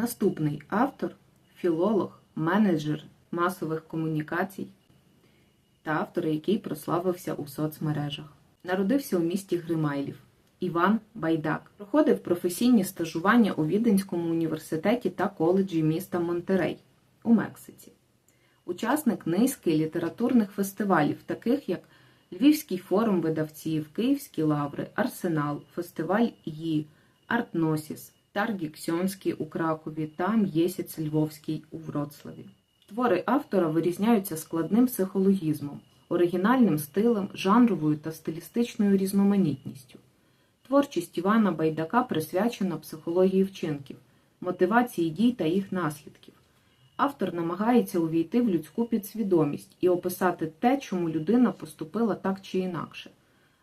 Наступний автор філолог, менеджер масових комунікацій та автор, який прославився у соцмережах. Народився у місті Гримайлів. Іван Байдак проходив професійні стажування у Віденському університеті та коледжі міста Монтерей у Мексиці. Учасник низки літературних фестивалів, таких як Львівський форум видавців, Київські лаври, Арсенал, Фестиваль ї, Артносіс, Таргі Ксьонський у Кракові та М'єсіц Львовський у Вроцлаві. Твори автора вирізняються складним психологізмом, оригінальним стилем, жанровою та стилістичною різноманітністю. Творчість Івана Байдака присвячена психології вчинків, мотивації дій та їх наслідків. Автор намагається увійти в людську підсвідомість і описати те, чому людина поступила так чи інакше.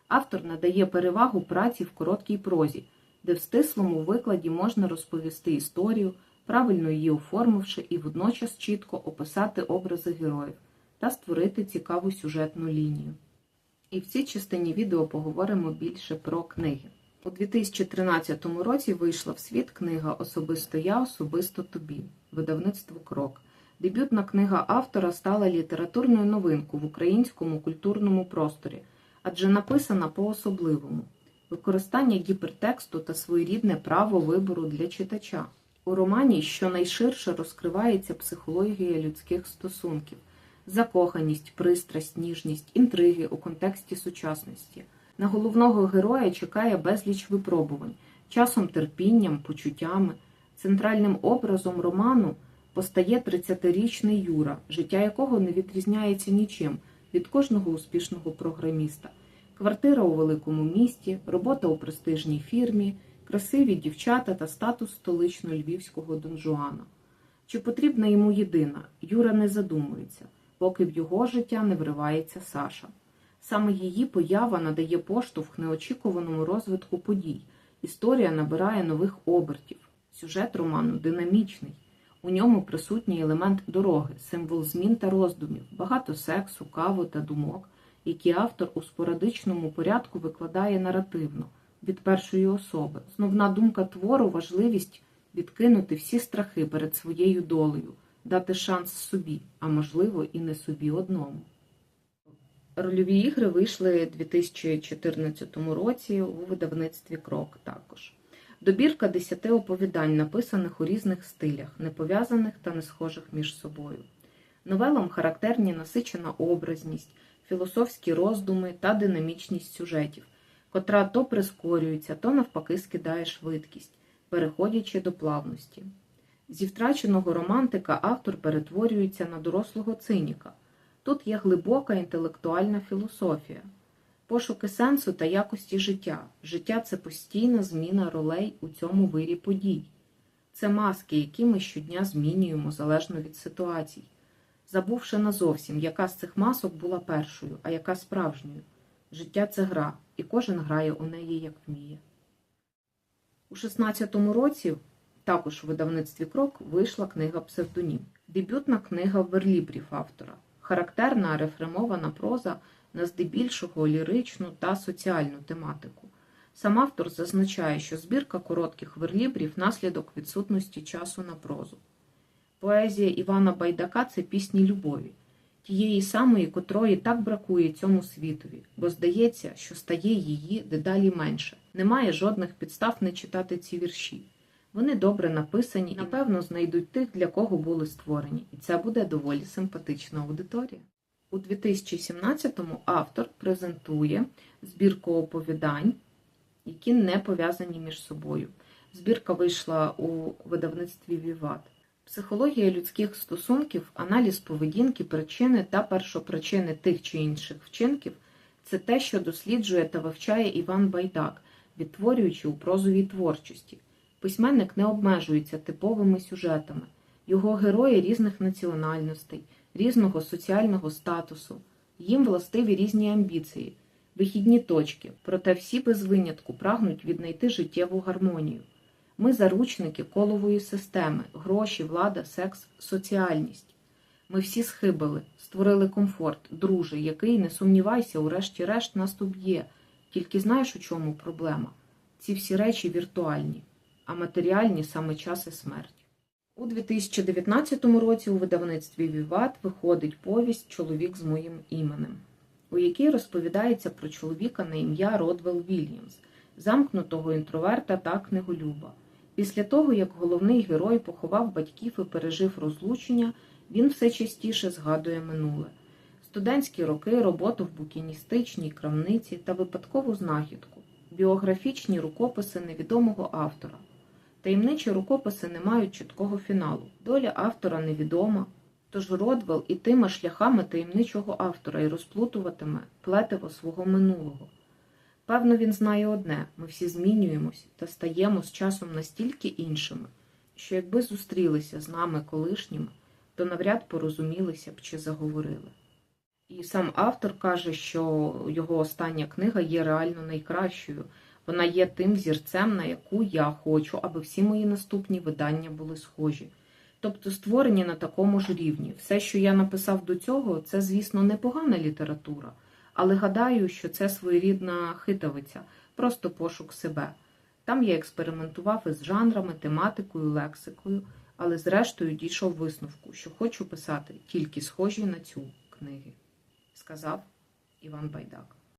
Автор надає перевагу праці в короткій прозі, де в стислому викладі можна розповісти історію, правильно її оформивши і водночас чітко описати образи героїв та створити цікаву сюжетну лінію. І в цій частині відео поговоримо більше про книги. У 2013 році вийшла в світ книга Особисто я, особисто тобі, видавництво Крок. Дебютна книга автора стала літературною новинкою в українському культурному просторі, адже написана по-особливому використання гіпертексту та своєрідне право вибору для читача. У романі щонайширше розкривається психологія людських стосунків, закоханість, пристрасть, ніжність, інтриги у контексті сучасності. На головного героя чекає безліч випробувань, часом терпінням, почуттями. Центральним образом роману постає 30-річний Юра, життя якого не відрізняється нічим від кожного успішного програміста. Квартира у великому місті, робота у престижній фірмі, красиві дівчата та статус столично-львівського донжуана. Чи потрібна йому єдина? Юра не задумується, поки в його життя не вривається Саша. Саме її поява надає поштовх неочікуваному розвитку подій. Історія набирає нових обертів. Сюжет роману динамічний. У ньому присутній елемент дороги, символ змін та роздумів, багато сексу, каву та думок, які автор у спорадичному порядку викладає наративно від першої особи. Основна думка твору важливість відкинути всі страхи перед своєю долею, дати шанс собі, а можливо і не собі одному. Рольові ігри вийшли у 2014 році у видавництві Крок також. Добірка десяти оповідань, написаних у різних стилях, не пов'язаних та не схожих між собою. Новелам характерні насичена образність, філософські роздуми та динамічність сюжетів, котра то прискорюється, то навпаки скидає швидкість, переходячи до плавності. Зі втраченого романтика автор перетворюється на дорослого циніка. Тут є глибока інтелектуальна філософія, пошуки сенсу та якості життя. Життя це постійна зміна ролей у цьому вирі подій. Це маски, які ми щодня змінюємо залежно від ситуацій, забувши назовсім, яка з цих масок була першою, а яка справжньою. Життя це гра, і кожен грає у неї як вміє. У 16-му році, також у видавництві Крок, вийшла книга Псевдонім, дебютна книга верлібрів автора характерна рефремована проза на здебільшого ліричну та соціальну тематику. Сам автор зазначає, що збірка коротких верлібрів наслідок відсутності часу на прозу. Поезія Івана Байдака це пісні любові, тієї самої, котрої так бракує цьому світові, бо здається, що стає її дедалі менше. Немає жодних підстав не читати ці вірші. Вони добре написані і, напевно, знайдуть тих, для кого були створені, і це буде доволі симпатична аудиторія. У 2017-му автор презентує збірку оповідань, які не пов'язані між собою. Збірка вийшла у видавництві Віват. Психологія людських стосунків, аналіз поведінки, причини та першопричини тих чи інших вчинків це те, що досліджує та вивчає Іван Байдак, відтворюючи у прозовій творчості. Письменник не обмежується типовими сюжетами, його герої різних національностей, різного соціального статусу, їм властиві різні амбіції, вихідні точки, проте всі без винятку прагнуть віднайти життєву гармонію. Ми заручники колової системи, гроші, влада, секс, соціальність. Ми всі схибили, створили комфорт, друже, який, не сумнівайся, урешті-решт нас тут є. Тільки знаєш, у чому проблема? Ці всі речі віртуальні а матеріальні саме час і смерть. У 2019 році у видавництві Віват виходить повість Чоловік з моїм іменем, у якій розповідається про чоловіка на ім'я Родвел Вільямс, замкнутого інтроверта та книголюба. Після того, як головний герой поховав батьків і пережив розлучення, він все частіше згадує минуле. Студентські роки, роботу в букіністичній крамниці та випадкову знахідку, біографічні рукописи невідомого автора. Таємничі рукописи не мають чіткого фіналу. Доля автора невідома, тож Родвел ітиме шляхами таємничого автора і розплутуватиме плетиво свого минулого. Певно, він знає одне ми всі змінюємось та стаємо з часом настільки іншими, що якби зустрілися з нами колишніми, то навряд порозумілися б чи заговорили. І сам автор каже, що його остання книга є реально найкращою. Вона є тим зірцем, на яку я хочу, аби всі мої наступні видання були схожі. Тобто створені на такому ж рівні. Все, що я написав до цього, це, звісно, непогана література, але гадаю, що це своєрідна хитовиця, просто пошук себе. Там я експериментував із жанрами, тематикою, лексикою, але зрештою дійшов висновку, що хочу писати тільки схожі на цю книги, сказав Іван Байдак.